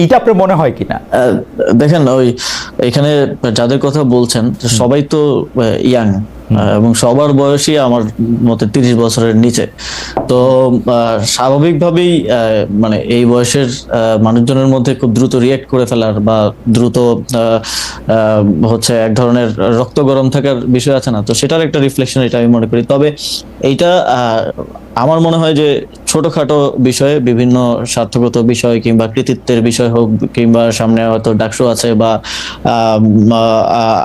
এইটা আপনার মনে হয় কিনা? দেখেন ওই এখানে যাদের কথা বলছেন সবাই তো ইয়াং। এবং সবার বয়সই আমার মতে তিরিশ বছরের নিচে। তো স্বাভাবিকভাবেই মানে এই বয়সের মানুষজনের মধ্যে খুব দ্রুত রিয়েক্ট করে ফেলার বা দ্রুত হচ্ছে এক ধরনের রক্ত গরম থাকার বিষয় আছে না, তো সেটার একটা রিফ্লেকশন এটা আমি মনে করি। তবে এইটা আমার মনে হয় যে ছোটখাটো বিষয়ে, বিভিন্ন স্বার্থগত বিষয় কিংবা কৃতিত্বের বিষয় হোক কিংবা সামনে হয়তো ডাকসু আছে বা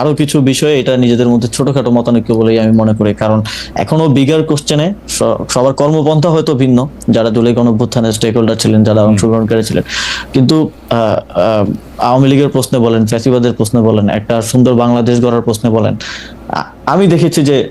আরও কিছু বিষয়ে এটা নিজেদের মধ্যে ছোটখাটো মতানৈক্য বলেই আমি মনে করি। কারণ এখনও বিগার কোশ্চেনে সবার কর্মপন্থা হয়তো ভিন্ন যারা জুলাই গণভ্যুত্থানের স্টেক হোল্ডার ছিলেন যারা অংশগ্রহণকারী ছিলেন। কিন্তু আহ, আহ, আওয়ামী লীগের প্রশ্নে বলেন ফ্যাসিবাদের প্রশ্নে বলেন একটা সুন্দর বাংলাদেশ গড়ার প্রশ্নে বলেন আমি দেখেছি যে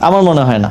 আমার মনে হয় না।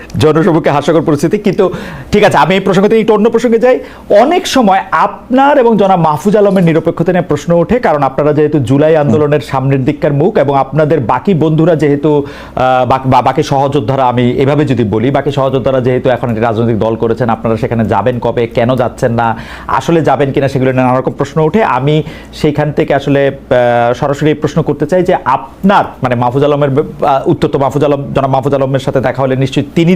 জনসম্মুখে হাস্যকর পরিস্থিতি। কিন্তু ঠিক আছে, আমি এই প্রসঙ্গ একটু অন্য প্রসঙ্গে যাই। অনেক সময় আপনার এবং জনাব মাহফুজ আলমের নিরপেক্ষতা নিয়ে প্রশ্ন ওঠে, কারণ আপনারা যেহেতু জুলাই আন্দোলনের সামনের দিককার মুখ এবং আপনাদের বাকি বন্ধুরা যেহেতু বাক- সহযোদ্ধারা, আমি এভাবে যদি বলি, বাকি সহযোদ্ধারা যেহেতু এখন একটি রাজনৈতিক দল করেছেন, আপনারা সেখানে যাবেন কবে, কেন যাচ্ছেন না, আসলে যাবেন কিনা সেগুলো নানা রকম প্রশ্ন ওঠে। আমি সেইখান থেকে আসলে সরাসরি প্রশ্ন করতে চাই যে আপনার মানে মাহফুজ আলমের উত্তর তো মাহফুজ আলম, জনাব মাহফুজ আলমের সাথে দেখা হলে নিশ্চয়ই তিনি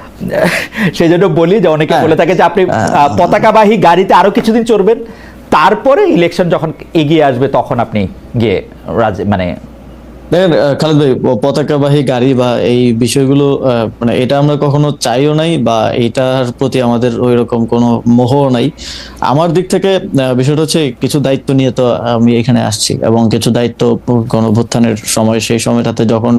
সেই জন্য বলি যে অনেকে হ্যাঁ। বলে থাকে যে আপনি আহ, পতাকাবাহী গাড়িতে আরও কিছুদিন চড়বেন তারপরে ইলেকশন যখন এগিয়ে আসবে তখন আপনি গিয়ে রাজ মানে দেখেন খালেদ ভাই পতাকাবাহী গাড়ি বা এই বিষয়গুলো মানে এটা আমরা কখনো চাইও নাই বা এটার প্রতি আমাদের ওই রকম কোনো মোহ নাই। আমার দিক থেকে বিষয়টা হচ্ছে কিছু দায়িত্ব নিয়ে তো আমি এখানে আসছি এবং কিছু দায়িত্ব গণভ্যুত্থানের সময়, সেই সময়টাতে যখন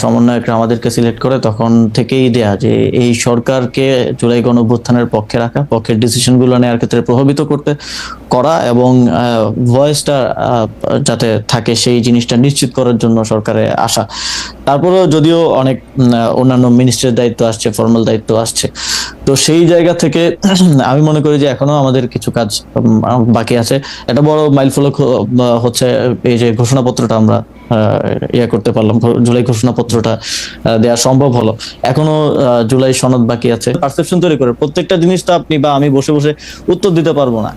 সমন্বয়করা আমাদেরকে সিলেক্ট করে তখন থেকেই দেয়া যে এই সরকারকে জুলাই গণভ্যুত্থানের পক্ষে রাখা, পক্ষের ডিসিশনগুলো নেওয়ার ক্ষেত্রে প্রভাবিত করতে করা এবং ভয়েসটা যাতে থাকে সেই জিনিসটা নিশ্চিত করার জন্য সরকারে আসা। তারপরেও যদিও অনেক অন্যান্য মিনিস্ট্রির দায়িত্ব আসছে ফর্মাল দায়িত্ব আসছে। তো সেই জায়গা থেকে আমি মনে করি যে এখনও আমাদের কিছু কাজ বাকি আছে। একটা বড় মাইলফলক হচ্ছে এই যে ঘোষণাপত্রটা আমরা ইয়ে করতে পারলাম জুলাই ঘোষণাপত্রটা দেওয়া সম্ভব হলো। এখনও জুলাই সনদ বাকি আছে। পারসেপশন তৈরি করে, প্রত্যেকটা জিনিস তো আপনি বা আমি বসে বসে উত্তর দিতে পারব না।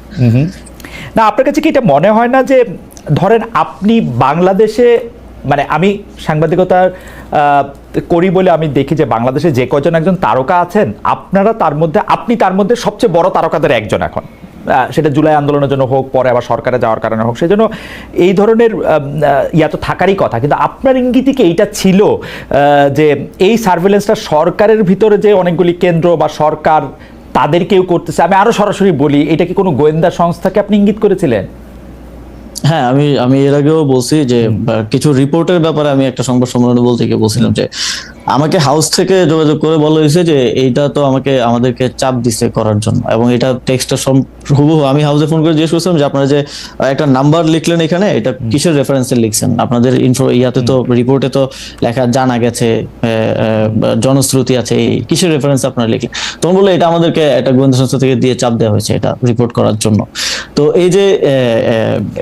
না, আপনার কাছে কি এটা মনে হয় না যে, ধরেন আপনি বাংলাদেশে মানে আমি সাংবাদিকতার করি বলে আমি দেখি যে বাংলাদেশে যে কজন একজন তারকা আছেন, আপনারা তার মধ্যে, আপনি তার মধ্যে সবচেয়ে বড় তারকাদের একজন এখন। সেটা জুলাই আন্দোলনের জন্য হোক, পরে আবার সরকারে যাওয়ার কারণে হোক, সেজন্য এই ধরনের ইয়া তো থাকারই কথা। কিন্তু আপনার ইঙ্গিতই কি এইটা ছিল যে এই সার্ভেলেন্সটা সরকারের ভিতরে যে অনেকগুলি কেন্দ্র বা সরকার তাদেরকেও করতেছে? আমি আরও সরাসরি বলি, এটা কি কোনো গোয়েন্দা সংস্থাকে আপনি ইঙ্গিত করেছিলেন? হ্যাঁ আমি আমি এর আগেও বলছি যে কিছু রিপোর্টের ব্যাপারে আমি একটা সংবাদ সম্মেলনে বলতে গিয়ে বলছিলাম যে আমাকে হাউস থেকে যোগাযোগ করে বলা হয়েছে যে এইটা তো আমাকে আমাদেরকে চাপ দিছে করার জন্য এবং এটা টেক্সটটা হুবহু আমি হাউসে ফোন করে জিজ্ঞেস করছিলাম যে আপনারা যে একটা নাম্বার লিখলেন এখানে এটা কিসের রেফারেন্সে লিখছেন? আপনাদের ইনফো ইয়াতে তো রিপোর্টে তো লেখা জানা গেছে জনশ্রুতি আছে এই কিসের রেফারেন্স আপনারা লিখলেন? তখন বলল এটা আমাদেরকে একটা গোয়েন্দা সংস্থা থেকে দিয়ে চাপ দেওয়া হয়েছে এটা রিপোর্ট করার জন্য। তো এই যে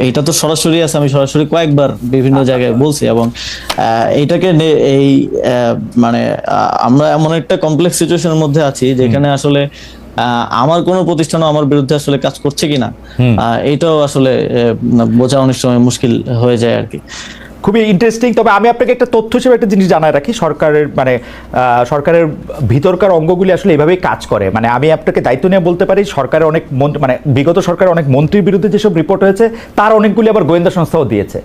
আহ, তো সরাসরি আছে আমি সরাসরি কয়েকবার বিভিন্ন জায়গায় বলছি এবং এটাকে এই মানে আমরা এমন একটা কমপ্লেক্স সিচুয়েশনের মধ্যে আছি যেখানে আসলে আমার কোনো প্রতিষ্ঠানও আমার বিরুদ্ধে আসলে কাজ করছে কিনা এইটাও আসলে বোঝা অনেক সময় মুশকিল হয়ে যায় আর কি। খুবই ইন্টারেস্টিং তবে আমি আপনাকে একটা তথ্য হিসেবে একটা জিনিস জানায় রাখি সরকারের মানে আহ, সরকারের ভিতরকার অঙ্গগুলি আসলে এভাবেই কাজ করে। মানে আমি আপনাকে দায়িত্ব নিয়ে বলতে পারি সরকারের অনেক মন্ত্রী মানে বিগত সরকারের অনেক মন্ত্রীর বিরুদ্ধে যেসব রিপোর্ট হয়েছে তার অনেকগুলি আবার গোয়েন্দা সংস্থাও দিয়েছে।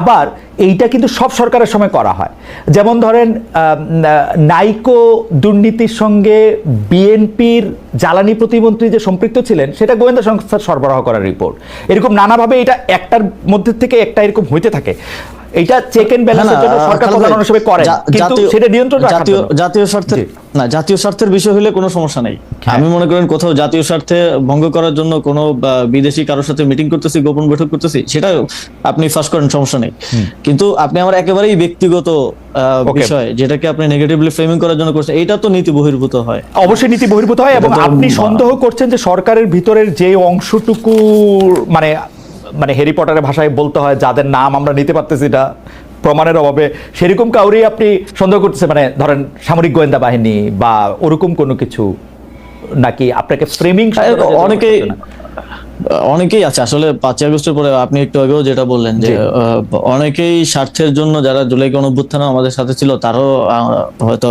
আবার এইটা কিন্তু সব সরকারের সময় করা হয় যেমন ধরেন নাইকো দুর্নীতির সঙ্গে বিএনপির জ্বালানি প্রতিমন্ত্রী যে সম্পৃক্ত ছিলেন সেটা গোয়েন্দা সংস্থার সরবরাহ করার রিপোর্ট এরকম নানাভাবে এটা একটার মধ্যে থেকে একটা এরকম হইতে থাকে এটা চেক এন্ড ব্যালেন্সের জন্য না, সরকার প্রধান হিসেবে করে কিন্তু সেটা নিয়ন্ত্রণ জাতীয়। জাতীয় স্বার্থের জি। না জাতীয় স্বার্থের বিষয় হলে কোনো সমস্যা নেই। হ্যাঁ। আমি মনে করেন কোথাও জাতীয় স্বার্থে ভঙ্গ করার জন্য কোনো বিদেশি কারোর সাথে মিটিং করতেছি গোপন বৈঠক করতেছি সেটা আপনি ফাঁস করেন সমস্যা নেই। কিন্তু আপনি আমার একেবারেই ব্যক্তিগত বিষয় যেটাকে আপনি নেগেটিভলি ফ্রেমিং করার জন্য করছেন এটা তো নীতি বহির্ভূত হয়। অবশ্যই নীতি বহির্ভূত হয় এবং আপনি সন্দেহ করছেন যে সরকারের ভিতরের যে অংশটুকু মানে মানে হ্যারি পটারের ভাষায় বলতে হয় যাদের নাম আমরা নিতে পারতেছি না প্রমাণের অভাবে সেরকম কাউরেই আপনি সন্দেহ করতেছে মানে ধরেন সামরিক গোয়েন্দা বাহিনী বা ওরকম কোনো কিছু নাকি আপনাকে ফ্রেমিং অনেকেই অনেকেই আছে। আসলে পাঁচই আগস্টের পরে আপনি একটু আগেও যেটা বললেন যে অনেকেই স্বার্থের জন্য যারা জুলাই গণঅভ্যুত্থানে আমাদের সাথে ছিল তারাও হয়তো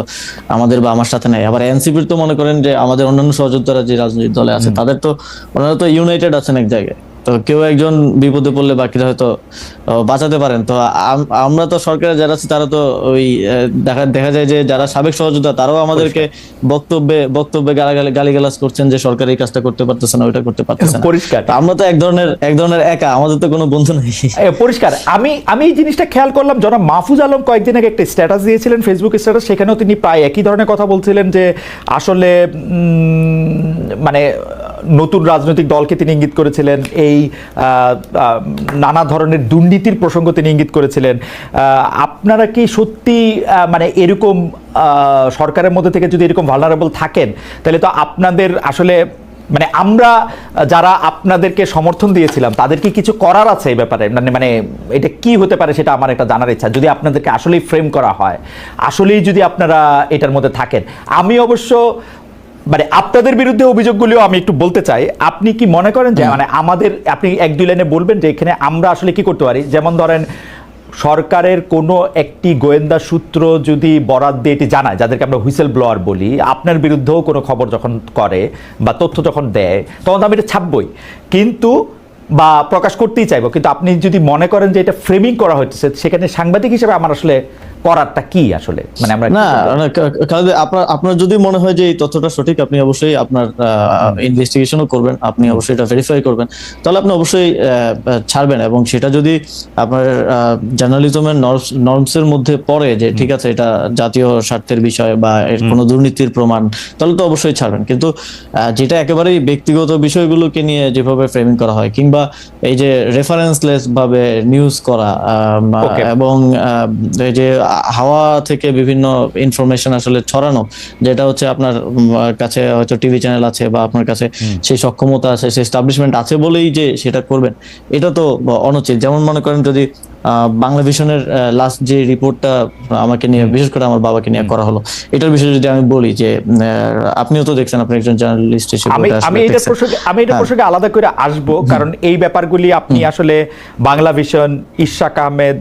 আমাদের বা আমার সাথে নাই। আবার এনসিপির তো মনে করেন যে আমাদের অন্যান্য সহযোদ্ধারা যে রাজনৈতিক দলে আছে তাদের তো ওনারা তো ইউনাইটেড আছেন এক জায়গায়। তো কেউ একজন বিপদে পড়লে বাকিরা হয়তো বাঁচাতে পারেন। তো আমরা তো সরকারে যারা আছি তারা তো ওই দেখা দেখা যায় যে যারা সাবেক সহযোদ্ধা তারাও আমাদেরকে বক্তব্যে বক্তব্যে গালাগালি গালিগালাজ করছেন যে সরকার এই কাজটা করতে পারতেছে না ওইটা করতে পারতেছে না। পরিষ্কার। আমরা তো এক ধরনের এক ধরনের একা আমাদের তো কোনো বন্ধু নেই। পরিষ্কার। আমি আমি এই জিনিসটা খেয়াল করলাম জনাব মাহফুজ আলম কয়েকদিন আগে একটা স্ট্যাটাস দিয়েছিলেন ফেসবুক স্ট্যাটাস সেখানেও তিনি প্রায় একই ধরনের কথা বলছিলেন যে আসলে মানে নতুন রাজনৈতিক দলকে তিনি ইঙ্গিত করেছিলেন, এই নানা ধরনের দুর্নীতির প্রসঙ্গ তিনি ইঙ্গিত করেছিলেন। আপনারা কি সত্যি মানে এরকম সরকারের মধ্যে থেকে যদি এরকম ভালনারেবল থাকেন, তাহলে তো আপনাদের আসলে মানে আমরা যারা আপনাদেরকে সমর্থন দিয়েছিলাম, তাদের কি কিছু করার আছে এই ব্যাপারে? মানে মানে এটা কি হতে পারে সেটা আমার একটা জানার ইচ্ছা, যদি আপনাদেরকে আসলেই ফ্রেম করা হয়। আসলেই যদি আপনারা এটার মধ্যে থাকেন। আমি অবশ্য মানে আপনাদের বিরুদ্ধে অভিযোগগুলিও আমি একটু বলতে চাই। আপনি কি মনে করেন যে মানে আমাদের আপনি এক দুই লাইনে বলবেন যে এখানে আমরা আসলে কি করতে পারি? যেমন ধরেন সরকারের কোনো একটি গোয়েন্দা সূত্র যদি বরাদ দিয়ে এটি জানায় যাদেরকে আমরা হুইসেল ব্লোয়ার বলি আপনার বিরুদ্ধেও কোনো খবর যখন করে বা তথ্য যখন দেয় তখন তো আমি এটা ছাপবই। কিন্তু বা প্রকাশ করতেই চাইব। কিন্তু আপনি যদি মনে করেন যে এটা ফ্রেমিং করা হচ্ছে সেখানে সাংবাদিক হিসেবে আমার আসলে করারটা কি আসলে? মানে আমরা না আপনার আপনার যদি মনে হয় যে এই তথ্যটা সঠিক আপনি অবশ্যই আপনার ইনভেস্টিগেশনও করবেন আপনি অবশ্যই এটা ভেরিফাই করবেন। তাহলে আপনি অবশ্যই ছাড়বেন এবং সেটা যদি আপনার জার্নালিজমের নর্মসের মধ্যে পড়ে যে ঠিক আছে এটা জাতীয় স্বার্থের বিষয় বা এর কোনো দুর্নীতির প্রমাণ তাহলে তো অবশ্যই ছাড়বেন। কিন্তু যেটা একেবারেই ব্যক্তিগত বিষয়গুলোকে নিয়ে যেভাবে ফ্রেমিং করা হয় কিংবা এই যে রেফারেন্সলেস ভাবে নিউজ করা এবং এই যে হাওয়া থেকে বিভিন্ন ইনফরমেশন আসলে ছড়ানো যেটা হচ্ছে আপনার কাছে হয়তো টিভি চ্যানেল আছে বা আপনার কাছে সেই সক্ষমতা আছে সেই এস্টাবলিশমেন্ট আছে বলেই যে সেটা করবেন। এটা তো অনুচিত। যেমন মনে করেন যদি বাংলা ভিশনের লাস্ট যে রিপোর্টটা আমাকে নিয়ে বিশেষ করে আমার বাবাকে নিয়ে করা হলো এটার বিষয়ে যদি আমি বলি যে আপনিও তো দেখছেন আপনি একজন জার্নালিস্ট হিসেবে আমি এটা আসলে আমি এটা প্রসঙ্গে আমি এটা হ্যাঁ। প্রসঙ্গে আলাদা করে আসব কারণ এই ব্যাপারগুলি আপনি আসলে বাংলা ভিশন ইশাক আহমেদ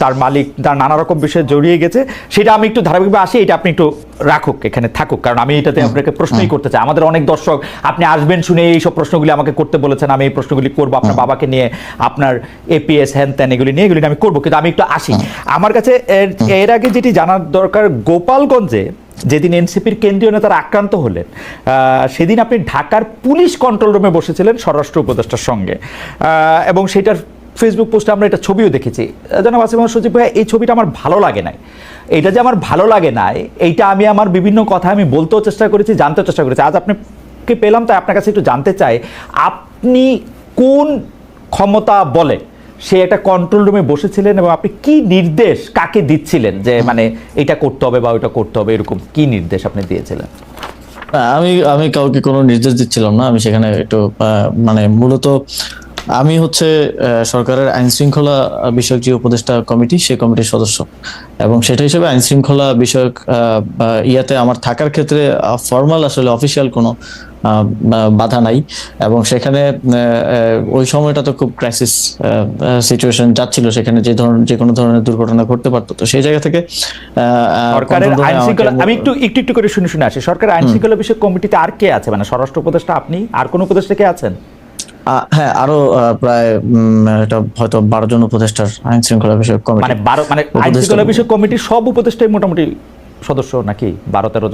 তার মালিক তার নানা রকম বিষয়ে জড়িয়ে গেছে। সেটা আমি একটু ধারাবাহিকভাবে আসি এটা আপনি একটু রাখুক এখানে থাকুক কারণ আমি এটাতে আপনাকে প্রশ্নই করতে চাই। আমাদের অনেক দর্শক আপনি আসবেন শুনে এইসব প্রশ্নগুলি আমাকে করতে বলেছেন আমি এই প্রশ্নগুলি করব আপনার বাবাকে নিয়ে আপনার এপিএস হ্যান ত্যান এগুলি নিয়ে এগুলি আমি করব কিন্তু আমি একটু আসি। আমার কাছে এর এর আগে যেটি জানার দরকার গোপালগঞ্জে যেদিন এনসিপির কেন্দ্রীয় নেতারা আক্রান্ত হলেন সেদিন আপনি ঢাকার পুলিশ কন্ট্রোল রুমে বসেছিলেন স্বরাষ্ট্র উপদেষ্টার সঙ্গে। এবং সেটার ফেসবুক পোস্টে আমরা এটা ছবিও দেখেছি। জনাব আসিম মোহাম্মদ সজীব ভাই এই ছবিটা আমার ভালো লাগে নাই। এইটা যে আমার ভালো লাগে নাই, এইটা আমি আমার বিভিন্ন কথা আমি বলতেও চেষ্টা করেছি, জানতেও চেষ্টা করেছি। আজ আপনাকে পেলাম, তাই আপনার কাছে একটু জানতে চাই, আপনি কোন ক্ষমতা বলে সে একটা কন্ট্রোল রুমে বসেছিলেন এবং আপনি কি নির্দেশ কাকে দিচ্ছিলেন যে মানে এটা করতে হবে বা ওইটা করতে হবে, এরকম কি নির্দেশ আপনি দিয়েছিলেন? আমি আমি কাউকে কোনো নির্দেশ দিচ্ছিলাম না। আমি সেখানে একটু মানে মূলত আমি হচ্ছে সরকারের আইন শৃঙ্খলা বিষয়ক যে উপদেষ্টা কমিটি সেই কমিটির সদস্য। এবং সেটা হিসেবে আইন শৃঙ্খলা বিষয়ক ইয়াতে আমার থাকার ক্ষেত্রে ফর্মাল আসলে অফিসিয়াল কোনো বাধা নাই। এবং সেখানে ওই সময়টা তো খুব ক্রাইসিস সিচুয়েশন যাচ্ছিল। সেখানে যে ধরনের যে কোনো ধরনের দুর্ঘটনা ঘটতে পারতো। তো সেই জায়গা থেকে সরকারের আইন শৃঙ্খলা আমি একটু একটু একটু করে শুনে শুনে আসি। সরকারের আইন শৃঙ্খলা বিষয়ক কমিটিতে আর কে আছে? মানে স্বরাষ্ট্র উপদেষ্টা আপনি আর কোন উপদেষ্টা কে আছেন? হ্যাঁ আরও প্রায় উম, এটা হয়তো বারো জন উপদেষ্টার আইন শৃঙ্খলা বিষয়ক কমিটি মানে বারো মানে আইন শৃঙ্খলা বিষয়ক কমিটির সব উপদেষ্টাই মোটামুটি সদস্য নাকি? বারো তেরো জন?